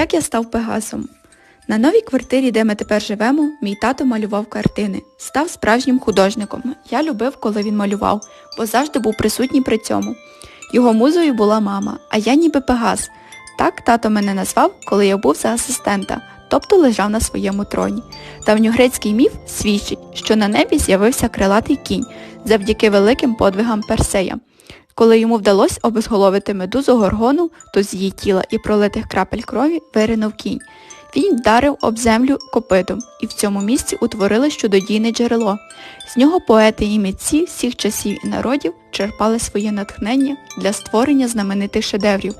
Як я став Пегасом? На новій квартирі, де ми тепер живемо, мій тато малював картини. Став справжнім художником. Я любив, коли він малював, бо завжди був присутній при цьому. Його музою була мама, а я ніби Пегас. Так тато мене назвав, коли я був за асистента, тобто лежав на своєму троні. Давньогрецький міф свідчить, що на небі з'явився крилатий кінь завдяки великим подвигам Персея. Коли йому вдалося обезголовити медузу горгону, то з її тіла і пролитих крапель крові виринув кінь. Він вдарив об землю копитом, і в цьому місці утворилось чудодійне джерело. З нього поети і митці всіх часів і народів черпали своє натхнення для створення знаменитих шедеврів.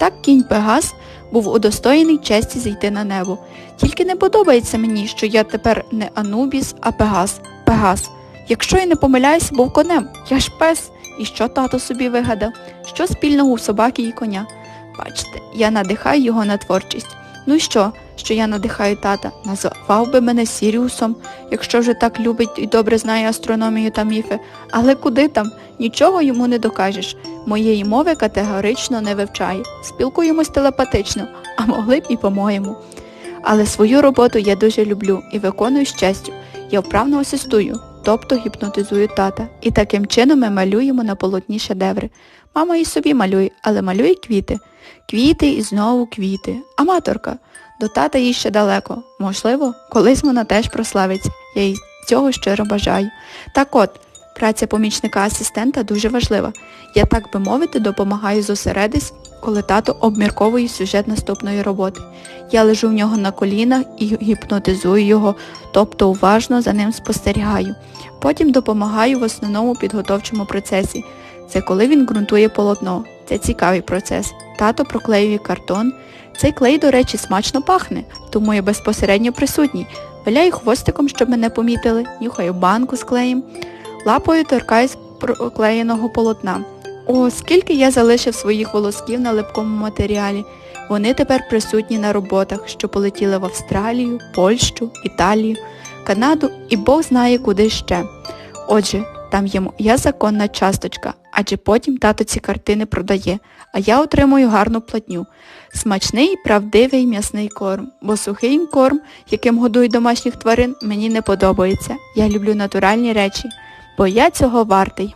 Так кінь Пегас був удостоєний честі зійти на небо. Тільки не подобається мені, що я тепер не Анубіс, а Пегас. Пегас. Якщо я не помиляюсь, був конем. Я ж пес. І що тато собі вигадав? Що спільного у собаки і коня? Бачите, я надихаю його на творчість. Ну і що, що я надихаю тата? Назвав би мене Сіріусом, якщо вже так любить і добре знає астрономію та міфи. Але куди там? Нічого йому не докажеш. Моєї мови категорично не вивчає. Спілкуємось телепатично, а могли б і по-моєму. Але свою роботу я дуже люблю і виконую з честю. Я вправно асистую, тобто гіпнотизую тата. І таким чином ми малюємо на полотні шедеври. Мама і собі малює, але малює квіти. Квіти і знову квіти. Аматорка. До тата їй ще далеко. Можливо, колись вона теж прославиться. Я їй цього щиро бажаю. Так от, праця помічника-асистента дуже важлива. Я, так би мовити, допомагаю зосередись, коли тато обмірковує сюжет наступної роботи. Я лежу в нього на колінах і гіпнотизую його, тобто уважно за ним спостерігаю. Потім допомагаю в основному підготовчому процесі. Це коли він ґрунтує полотно. Це цікавий процес. Тато проклеює картон. Цей клей, до речі, смачно пахне, тому я безпосередньо присутній. Виляю хвостиком, щоб мене помітили, нюхаю банку з клеєм, лапою торкаюсь проклеєного полотна. О, скільки я залишив своїх волосків на липкому матеріалі. Вони тепер присутні на роботах, що полетіли в Австралію, Польщу, Італію, Канаду і Бог знає куди ще. Отже, там є моя законна часточка, адже потім тато ці картини продає, а я отримую гарну платню. Смачний, правдивий м'ясний корм, бо сухий корм, яким годують домашніх тварин, мені не подобається. Я люблю натуральні речі, бо я цього вартий.